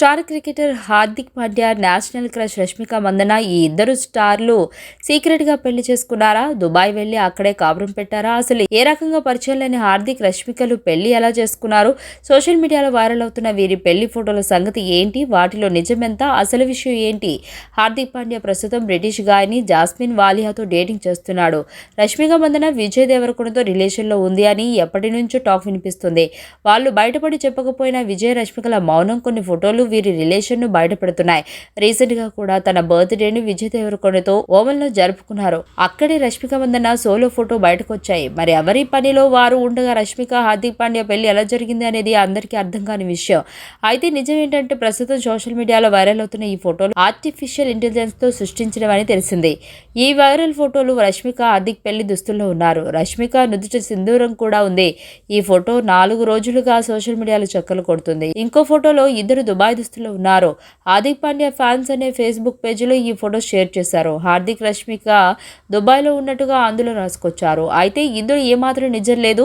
Star cricketer Hardik Pandya national crush Rashmika Mandanna ఈ ఇద్దరు స్టార్లు సీక్రెట్గా పెళ్ళి చేసుకున్నారా? దుబాయ్ వెళ్ళి అక్కడే కాపురం పెట్టారా? అసలు ఏ రకంగా పరిచయం లేని హార్దిక్ రష్మికలు పెళ్ళి ఎలా చేసుకున్నారు? సోషల్ మీడియాలో వైరల్ అవుతున్న వీరి పెళ్ళి ఫోటోల సంగతి ఏంటి? వాటిలో నిజమెంత? అసలు విషయం ఏంటి? హార్దిక్ పాండ్యా ప్రస్తుతం బ్రిటిష్ గాయని జాస్మిన్ వాలియాతో డేటింగ్ చేస్తున్నాడు. రష్మిక మందన విజయ్ దేవరకొండతో రిలేషన్లో ఉంది అని ఎప్పటి నుంచో టాక్ వినిపిస్తుంది. వాళ్ళు బయటపడి చెప్పకపోయినా విజయ్ రష్మికల మౌనం కొన్ని ఫోటోలు వీరి రిలేషన్ను బయటపెడుతున్నాయి. రీసెంట్గా కూడా తన బర్త్డేని విజయ్ దేవరకొండతో ఓవెన్లో జరుపుకున్నారు. అక్కడే రష్మిక వందన సోలో ఫోటో బయటకు వచ్చాయి మరి ఎవరి పనిలో వారు ఉండగా రష్మిక హార్దిక్ పాండ్యా పెళ్ళి ఎలా జరిగింది అనేది అందరికీ అర్థం కాని విషయం. అయితే నిజం ఏంటంటే ప్రస్తుతం సోషల్ మీడియాలో వైరల్ అవుతున్న ఈ ఫోటోలు ఆర్టిఫిషియల్ ఇంటెలిజెన్స్తో సృష్టించడమని తెలిసింది. ఈ వైరల్ ఫోటోలు రష్మిక హార్దిక్ పెళ్ళి దుస్తుల్లో ఉన్నారు. రష్మిక నుదుట సింధూరం కూడా ఉంది. ఈ ఫోటో నాలుగు రోజులుగా సోషల్ మీడియాలో చక్కలు కొడుతుంది. ఇంకో ఫోటోలో ఇద్దరు దుబాయ్ దుస్తుల్లో ఉన్నారు. హార్దిక్ పాండ్యా ఫ్యాన్స్ అనే ఫేస్బుక్ పేజీలో ఈ ఫోటో షేర్ చేశారు. హార్దిక్ రష్మిక దుబాయ్లో ఉన్నట్టుగా అందులో రాసుకొచ్చారు. అయితే ఇందులో ఏమాత్రం నిజం లేదు.